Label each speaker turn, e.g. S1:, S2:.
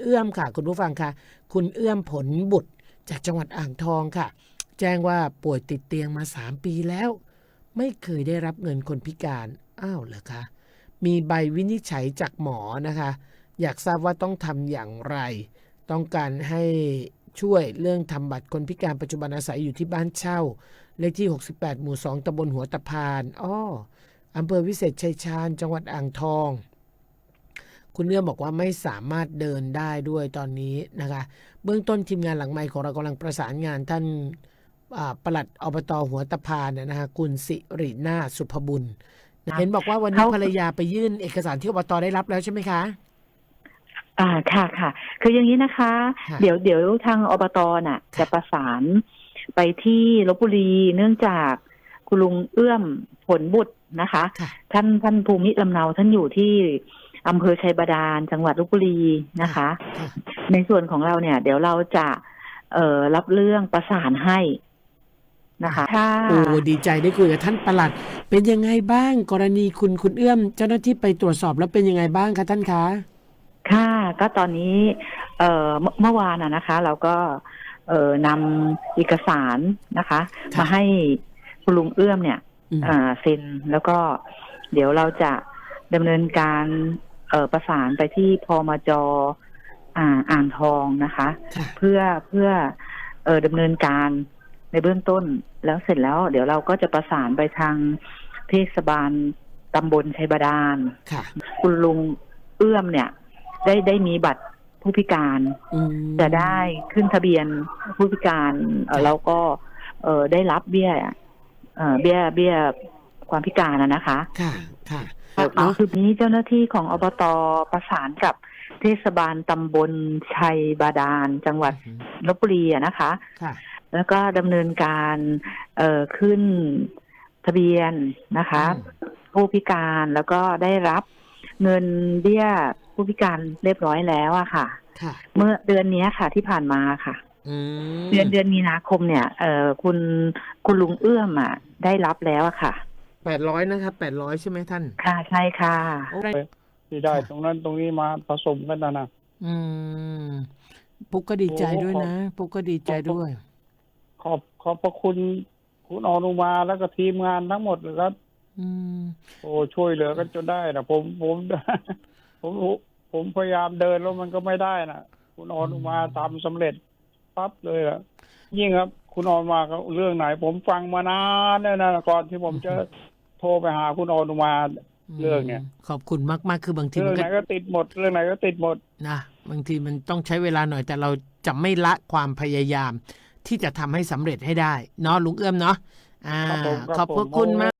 S1: เอื้อมค่ะ คุณผู้ฟังค่ะ คุณเอื้อมผลบุตรจากจังหวัดอ่างทองค่ะ แจ้งว่าป่วยติดเตียงมา 3 ปีแล้ว ไม่เคยได้รับเงินคนพิการ อ้าวเหรอคะมีใบวินิจฉัยจากหมอนะคะ อยากทราบว่าต้องทำอย่างไร ต้องการให้ช่วยเรื่องทำบัตรคนพิการปัจจุบันอาศัยอยู่ที่บ้านเช่า เลขที่ 68 หมู่ 2ตำบลหัวตะพานอ้ออำเภอวิเศษชัยชาญ จังหวัดอ่างทอง คุณเอื้อมบอกว่าไม่สามารถเดินได้ด้วยตอนนี้นะคะ เบื้องต้นทีมงานหลังไมค์ของเรากำลังประสานงานท่านอ่าปลัดอบตหัวตะพานนะนะคะคุณสิรินาถสุภบุญเห็นบอกว่าวันนี้
S2: เขา
S1: ภรรยาไปยื่นเอกสารที่อบตได้รับแล้วใช่ไหมคะ
S2: อ่าค่ะค่ะ คืออย่างนี้นะคะ
S1: ค่ะ
S2: เดี๋ยวเดี๋ยวทางอบตน่ะ
S1: ค่ะ
S2: จะประสานไปที่ลบบุรีเนื่องจากคุณลุงเอื้อมผลบุตรนะคะ
S1: ค่ะ
S2: ท่านท่านภูมิลำเนาท่านอยู่ที่ อำเภอชัยบาดาลจังหวัดลบบุรีนะคะ
S1: ค่ะ
S2: ในส่วนของเราเนี่ย เดี๋ยวเราจะเอ่อรับเรื่องประสานให้นะคะถ้า
S1: โอ้ดีใจได้คุยกับท่านปลัด เป็นยังไงบ้างกรณีคุณคุณเอื้อม เจ้าหน้าที่ไปตรวจสอบแล้วเป็นยังไงบ้างคะท่านคะ
S2: ค่ะก็ตอนนี้เอ่อเมื่อเมื่อวานน่ะนะคะ เราก็เอ่อนำเอกสารนะคะ
S1: ค่ะ
S2: มาให้คุณลุงเอื้อมเนี่ย
S1: อืม
S2: อ่าเซ็นแล้วก็เดี๋ยวเราจะดำเนินการเอ่อ ประสานไปที่พมจอ่าอ่างทองนะคะ
S1: ค่ะ
S2: เพื่อเพื่อเอ่อดำเนินการในเบื้องต้นแล้วเสร็จแล้ว เดี๋ยวเราก็จะประสานไปทางเทศบาลตำบลชัยบาดาล
S1: ค่ะ
S2: คุณลุงเอื้อมเนี่ย ได้ได้มีบัตรผู้พิการ
S1: อืม
S2: จะได้ขึ้นทะเบียนผู้พิการเอ่อแล้วก็เอ่อได้รับเบี้ยเอ่อเบี้ยเบี้ยความพิการนะนะคะ
S1: ค่ะ ค่ะ
S2: เอ่อ
S1: เนาะ
S2: คือนี้เจ้าหน้าที่ของอบตประสานกับเทศบาลตำบลชัยบาดาล จังหวัดลบบุรีอะนะคะ
S1: ค่ะ
S2: แล้วก็ดำเนินการเอ่อขึ้นทะเบียนนะคะ
S1: อืม
S2: ผู้พิการแล้วก็ได้รับเงินเบี้ยผู้พิการเรียบร้อยแล้วอะค่ะ
S1: ค่ะ
S2: เมื่อเดือนนี้ค่ะที่ผ่านมาค่ะ
S1: อืม
S2: เดือนเดือนมีนาคมเนี่ยเอ่อคุณคุณลุงเอื้อมอะได้รับแล้วอะค่ะ
S1: แปดร้อยนะครับแปดร้อยใช่ไหมท่าน
S2: ค่ะใช่ค่ะ
S1: โอ้
S3: ที่ได้
S1: ค่ะ
S3: ตรงนั้นตรงนี้มาผสมกันนะนะ
S1: อืม ปุ๊กก็ดีใจ
S3: โอ้
S1: ด้วย
S3: ขอบ
S1: นะ ปุ๊กก็ดีใจด้วย
S3: ขอบขอบพระคุณคุณอนุมาแล้วก็ทีมงานทั้งหมดเลยครับ
S1: อืม
S3: โอ้ช่วยเหลือกันจนได้นะผมผม ผมผมพยายามเดินแล้วมันก็ไม่ได้นะคุณอนุมาทำสำเร็จปั๊บเลยอะยิ่งครับ คุณอนุมาก็เรื่องไหน ผมฟังมานานแล้วนะก่อนที่ผมจะโทรไปหาคุณอนุมาเรื่องเนี่ย
S1: ขอบคุณมาก ๆ คือบางที
S3: เรื่
S1: มั
S3: อง
S1: น
S3: ไห
S1: ก็
S3: นก็ติดหมดเรื่องไหนก็ติดหมด
S1: นะบางทีมันต้องใช้เวลาหน่อยแต่เราจะไม่ละความพยายาม ที่จะทำให้สำเร็จให้ได้เนาะลุงเอื้อมเนาะอ่า
S3: ครับผมครับ
S1: ขอบพระ
S3: ผม
S1: คุณมาก